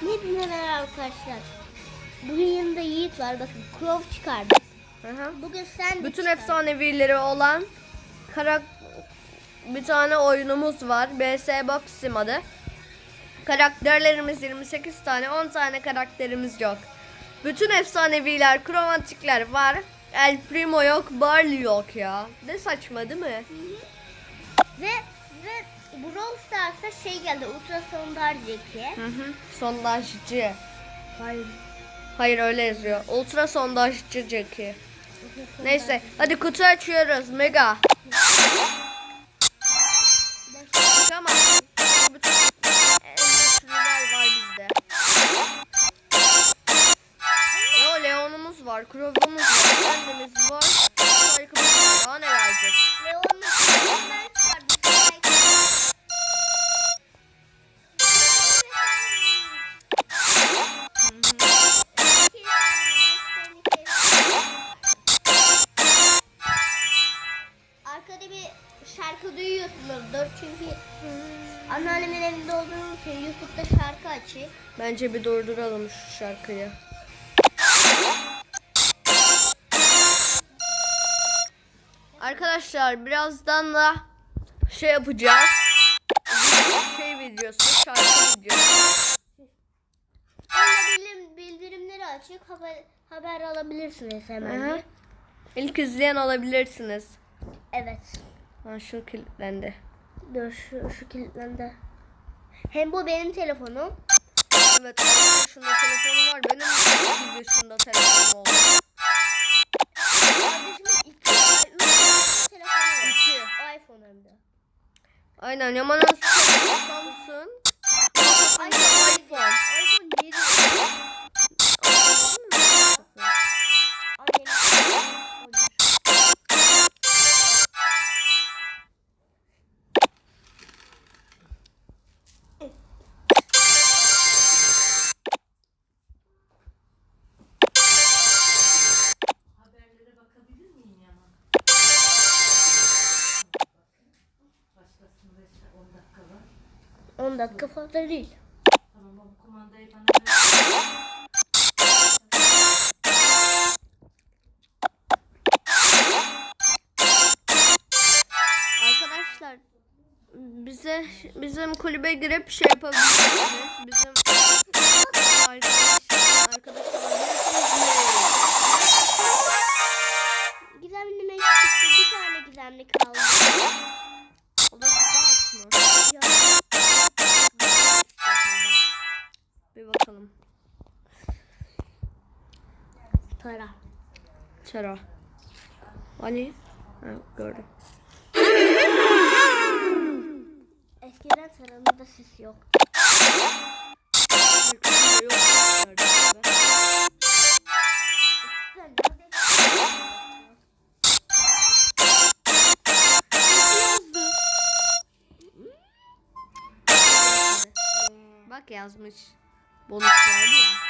Hepinize merhaba arkadaşlar. Bugün yanında Yiğit var. Bakın Crow çıkardık. Hı hı. Bugün sen de Bütün çıkar. efsanevileri olan karak bir tane oyunumuz var. BS Boxim adı. Karakterlerimiz 28 tane, 10 tane karakterimiz yok. Bütün efsaneviler, kromatikler var. El Primo yok, Barley yok ya. Ne saçma değil mi? Ve ve Brawl Stars'a şey geldi. Ultra Sondar Jackie. Hı hı. Sondajcı. Hayır. Hayır öyle yazıyor. Ultra sondajcı Jackie. Neyse hadi kutu açıyoruz. Mega. Tamam. Var. Yo Leon'umuz var. Crow'umuz var. Kendimiz var. Harikımız var. Daha ne verecek? Ve onun açık. Bence bir durduralım şu şarkıyı. Arkadaşlar birazdan da şey yapacağız. Şey videosu, şarkı videosu. Onda bildirim, bildirimleri açık haber, haber alabilirsiniz hemen. Hı. İlk izleyen olabilirsiniz. Evet. Ha şu kilitlendi. Dur şu, şu kilitlendi. Hem bu benim telefonum. Evet arkadaşımda telefonu var. Benim de 8 yaşında telefonum oldu. Kardeşimin iki ay üç yaşında telefonu var. 2. iPhone hem de. Aynen Yaman'ın Samsung. Var. 10 dakika fazla değil. Arkadaşlar bize bizim kulübe girip şey yapabilirsiniz. Bizim Tara. Çara. Hani? Ha, gördüm. Eskiden Tara'nın da ses yoktu. Yok, Bak yazmış. Bonus verdi ya.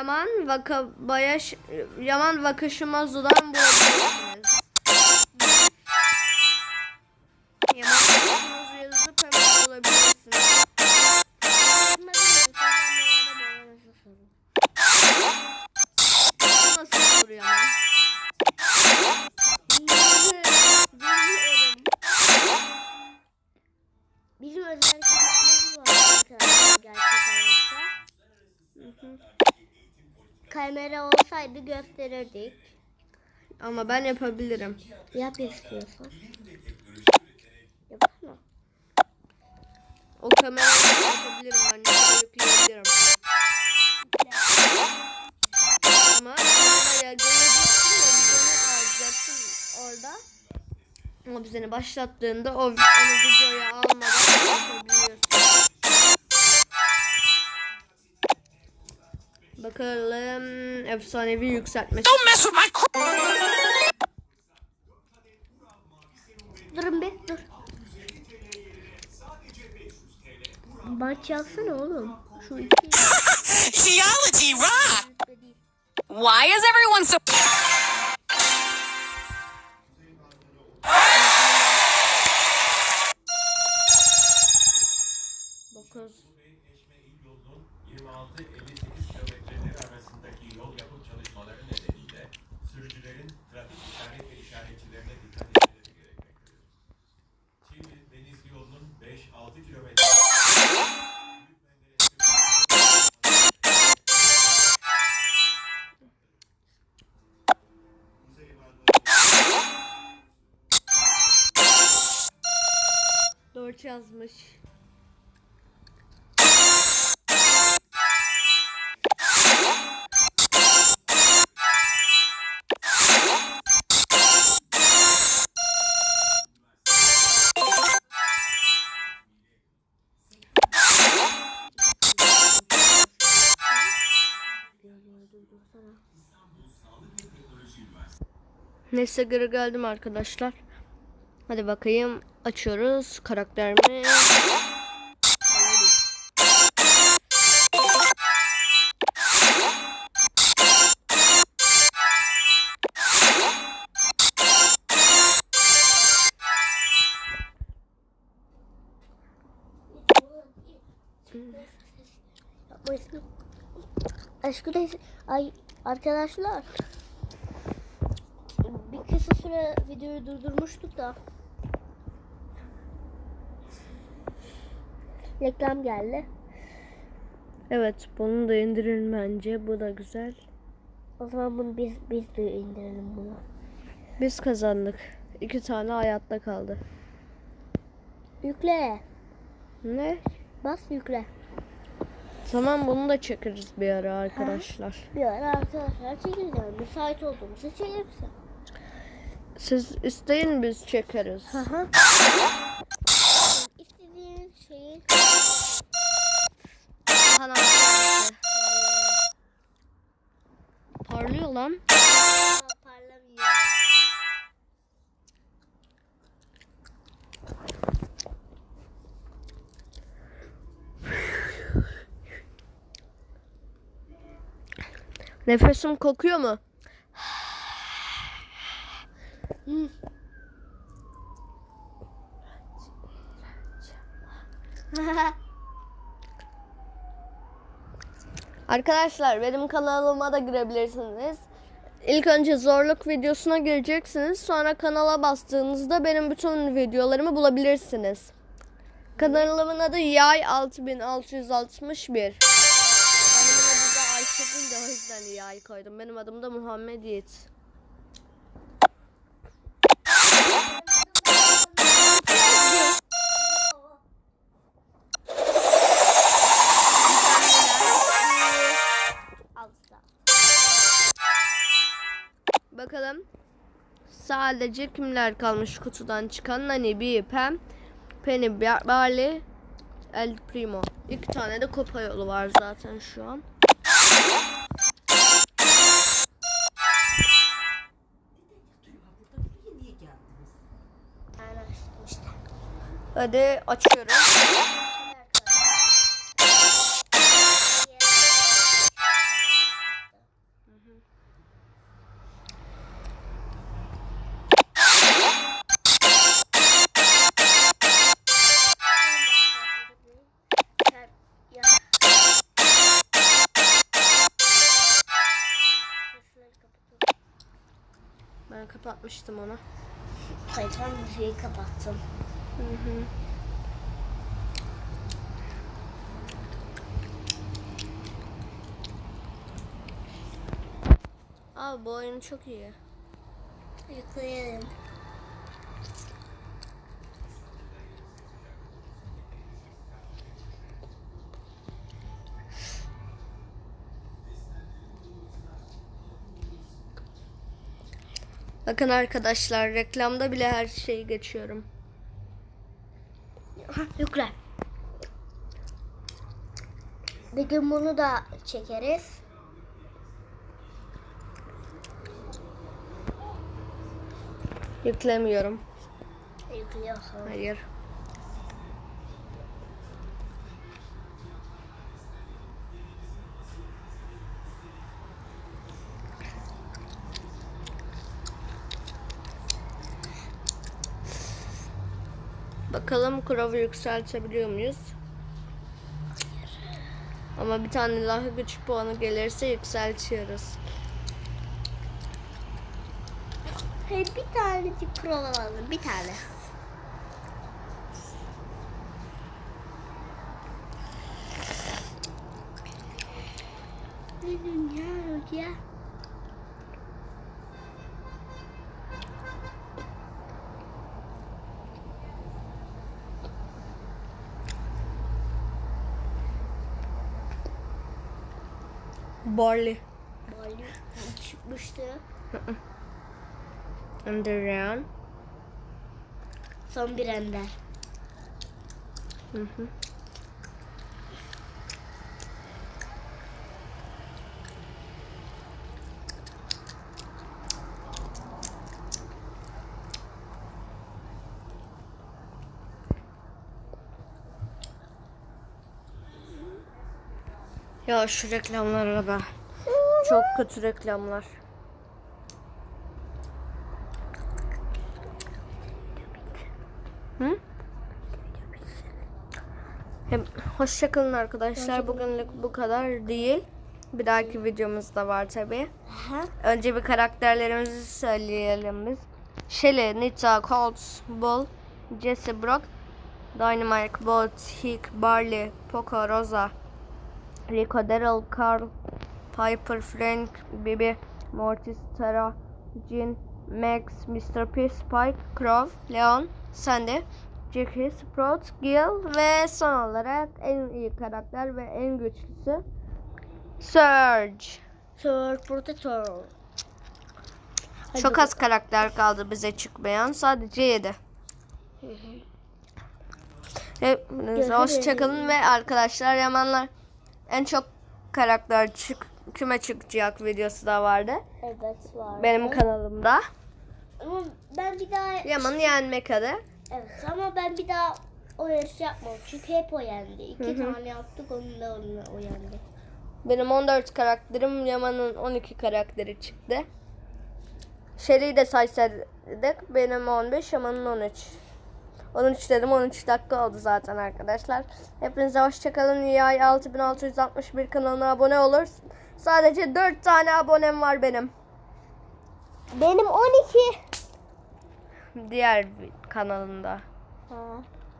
Yaman Vakabaya Yaman Vakışımazu'dan bulabilirsiniz. Yaman Vakışımazu yazıp hemen bulabilirsiniz. Nasıl soruyor ama? Bizim özel kitaplarımız var gerçek hayatta. Kamera olsaydı gösterirdik. Ama ben yapabilirim. Yap istiyorsan. Yapsana. O kamerayı yapabilirim. De yükleyebilirim. Ama kameraya geleceksin ve videonu alacaksın orada. Ama seni başlattığında o onu videoya almadan yapabiliyorsun. Bakalım efsanevi yükseltmesi. Don't mess with my Durun bir dur. Maç yapsana oğlum. Şu iki Geology rock! Why is everyone so... yazmış. Neyse geri geldim arkadaşlar. Hadi bakayım açıyoruz karakterimi. Yapmayın. Aşkı ay arkadaşlar. Bir kısa süre videoyu durdurmuştuk da. Reklam geldi. Evet bunu da indirin bence. Bu da güzel. O zaman bunu biz biz de indirelim bunu. Biz kazandık. İki tane hayatta kaldı. Yükle. Ne? Bas yükle. Tamam bunu da çekeriz bir ara arkadaşlar. Bir ara arkadaşlar çekeceğim. Müsait olduğumuzda çekeriz. Siz isteyin biz çekeriz. Aha. İstediğin Parlamıyor. Nefesim kokuyor mu? Arkadaşlar benim kanalıma da girebilirsiniz. İlk önce zorluk videosuna gireceksiniz. Sonra kanala bastığınızda benim bütün videolarımı bulabilirsiniz. Kanalımın adı Yay 6661. Annemin adı da Ayşegül de o yüzden Yay koydum. Benim adım da Muhammed Yiğit. Sadece kimler kalmış kutudan çıkan? Nani, Bee, Pam, Penny, Bar- Barley, El Primo. İki tane de kopa yolu var zaten şu an. Hadi açıyorum. Ben kapatmıştım onu. Hayır ben müziği kapattım. Abi bu oyun çok iyi. Yükleyelim. Bakın arkadaşlar reklamda bile her şeyi geçiyorum. Ha, yükle. Bir gün bunu da çekeriz. Yüklemiyorum. Yüklüyorsun. Hayır. Bakalım Crow'u yükseltebiliyor muyuz? Ama bir tane daha güç puanı gelirse yükseltiyoruz. Hey, bir tane pro alalım. Bir tane. Bir dünya hoca. Barley. Bali çıkmıştı. Underground. Son bir ender. Hı hı. Ya şu reklamlara be. Çok kötü reklamlar. Hı? Hem hoşçakalın arkadaşlar. Bugünlük bu kadar değil. Bir dahaki videomuz da var tabi. Önce bir karakterlerimizi söyleyelim biz. Shelly, Nita, Colt, Bull, Jesse, Brock, Dynamite, Bolt, Hick, Barley, Poco, Rosa, Rico, Daryl, Carl, Piper, Frank, Bibi, Mortis, Tara, Jean, Max, Mr. P, Spike, Crow, Leon, Sandy, Jackie, Sprout, Gil ve son olarak en iyi karakter ve en güçlüsü Surge. Sir Protector. Hadi Çok az karakter kaldı bize çıkmayan. Sadece 7. Hepinize hoşçakalın ve arkadaşlar Yamanlar en çok karakter çık küme çıkacak videosu da vardı. Evet var. Benim kanalımda. Ama ben bir daha Yaman'ı yenmek adı. evet ama ben bir daha o yarışı yapmam. Çünkü hep o yendi. İki tane yaptık onun da onunla o yendi. Benim 14 karakterim, Yaman'ın 12 karakteri çıktı. Shelly'i de saysaydık benim 15, Yaman'ın 13. 13 dedim 13 dakika oldu zaten arkadaşlar. Hepinize hoşçakalın. Yay 6661 kanalına abone olur. Sadece 4 tane abonem var benim. Benim 12. Diğer kanalımda. Ha.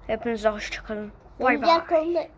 Hepinize hoşçakalın. Bay bay.